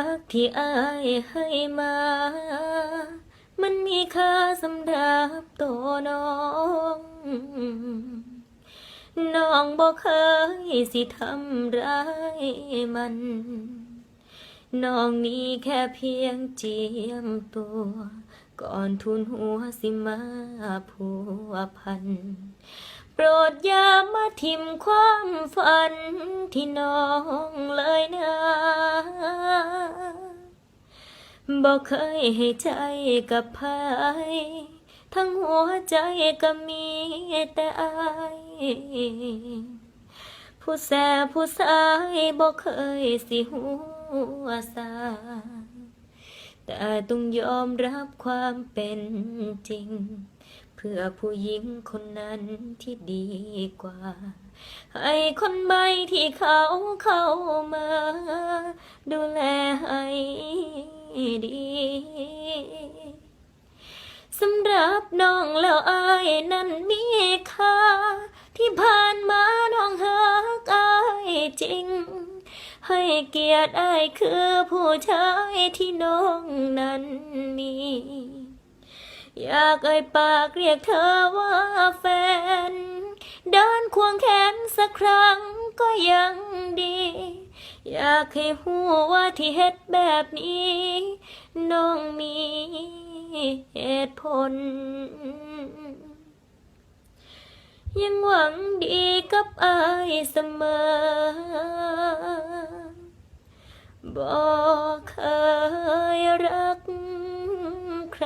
ักที่อายให้มา มันมีค่าสำหรับตัวน้อง น้องบอกเคยสิทำร้ายมัน น้องนี้แค่เพียงเจียมตัว ก่อนทุนหัวสิมาผัวพัน โปรดอย่ามาทิมความฝันที่น้องเลยนะ บอกเคยให้ใจกับใครทั้งหัวใจก็มีแต่อายผู้แสบผู้สายบอกเคยสิหัวสาแต่ต้องยอมรับความเป็นจริง เพื่อผู้หญิงคนนั้นที่ดีกว่า ให้คนใหม่ที่เขาเข้ามา ดูแลให้ ดีสำหรับน้องแล้วอายนั้นมีค่าที่ผ่านมาน้องหักอายจริง ให้เกียรติอายคือผู้ชายที่น้องนั้นมีอยากเอ่ยปากเรียกเธอว่าแฟน เดินควงแขนสักครั้งก็ยังดี อยากให้หูว่าที่เฮ็ดแบบนี้ น้องมีเหตุผล ยังหวังดีกับอายเสมอ บอกเคยรักใคร